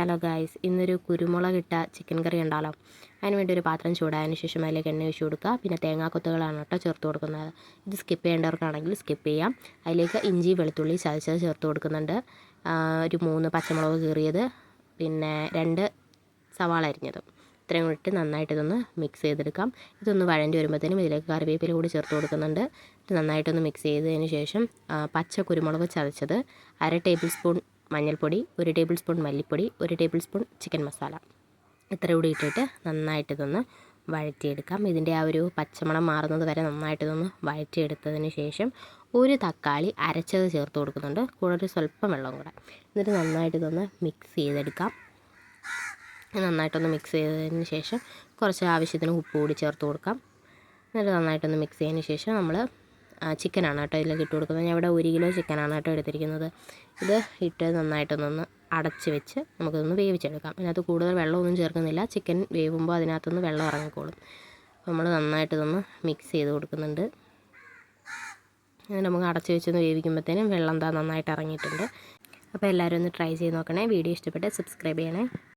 Hello guys ഇന്നൊരു കുരുമുളക് ഇട്ട ചിക്കൻ കറി ഉണ്ടല്ലോ. അതിന് വേണ്ടി ഒരു പാത്രം ചൂടായതിനു ശേഷം അതിലേക്ക് എണ്ണ ഒഴിച്ച് കൊടുക്കുക. പിന്നെ തേങ്ങാക്കൊത്തുകളാണ് കേട്ടോ ചേർത്ത് കൊടുക്കുന്നത്. ഇത് സ്കിപ്പ് ചെയ്യേണ്ടവർക്കാണെങ്കിൽ സ്കിപ്പ് ചെയ്യാം. അതിലേക്ക് ഇഞ്ചി വെളുത്തുള്ളി ചതച്ചത് ചേർത്ത് കൊടുക്കുന്നുണ്ട്. ഒരു മൂന്ന് പച്ചമുളക് കീറിയത്. പിന്നെ രണ്ട് സവാള അരിഞ്ഞത്. ഇത്രയും കൂടി ഇട്ട് നന്നായിട്ട് ഇതൊന്ന് മിക്സ് ചെയ്തെടുക്കാം. ഇതൊന്ന് വഴണ്ടി വരുമ്പോഴത്തേനും ഇതിലേക്ക് കറിവേപ്പില കൂടി ചേർത്ത് കൊടുക്കുന്നുണ്ട്. ഇത് നന്നായിട്ടൊന്ന് മിക്സ് ചെയ്തതിന് ശേഷം പച്ച കുരുമുളക് ചതച്ചത്. അര ടേബിൾ സ്പൂൺ മഞ്ഞൾപ്പൊടി ഒരു ടേബിൾ സ്പൂൺ മല്ലിപ്പൊടി ഒരു ടേബിൾ സ്പൂൺ ചിക്കൻ മസാല. ഇത്ര കൂടി ഇട്ടിട്ട് നന്നായിട്ട് ഇതൊന്ന് വഴറ്റിയെടുക്കാം. ഇതിന്റെ ആ ഒരു പച്ചമണം മാറുന്നത് വരെ നന്നായിട്ട് ഇതൊന്ന് വഴറ്റിയെടുത്തതിന് ശേഷം ഒരു തക്കാളി അരച്ചത് ചേർത്ത് കൊടുക്കുന്നുണ്ട്. കൂടെ സ്വല്പം വെള്ളം കൂടെ. എന്നിട്ട് നന്നായിട്ട് ഇതൊന്ന് മിക്സ് ചെയ്തെടുക്കാം. നന്നായിട്ടൊന്ന് മിക്സ് ചെയ്തതിന് ശേഷം കുറച്ച് ആവശ്യത്തിന് ഉപ്പ് കൂടി ചേർത്ത് കൊടുക്കാം. എന്നിട്ട് നന്നായിട്ടൊന്ന് മിക്സ് ചെയ്തതിന് ശേഷം നമ്മൾ ചിക്കനാണ് കേട്ടോ ഇതിലേക്ക് ഇട്ട് കൊടുക്കുന്നത്. ഞാൻ ഇവിടെ ഒരു കിലോ ചിക്കനാണ് കേട്ടോ എടുത്തിരിക്കുന്നത്. ഇത് ഇട്ട് നന്നായിട്ടൊന്നൊന്ന് അടച്ച് വെച്ച് നമുക്കിതൊന്ന് വേവിച്ചെടുക്കാം. ഇതിനകത്ത് കൂടുതൽ വെള്ളമൊന്നും ചേർക്കുന്നില്ല. ചിക്കൻ വേവുമ്പോൾ അതിനകത്തൊന്ന് വെള്ളം ഇറങ്ങിക്കോളും. നമ്മൾ നന്നായിട്ട് ഇതൊന്ന് മിക്സ് ചെയ്ത് കൊടുക്കുന്നുണ്ട്. അങ്ങനെ നമുക്ക് അടച്ച് വെച്ചൊന്ന് വേവിക്കുമ്പോഴത്തേനും വെള്ളം എന്താ നന്നായിട്ട് ഇറങ്ങിയിട്ടുണ്ട്. അപ്പോൾ എല്ലാവരും ഒന്ന് ട്രൈ ചെയ്ത് നോക്കണേ. വീഡിയോ ഇഷ്ടപ്പെട്ട് സബ്സ്ക്രൈബ് ചെയ്യണേ.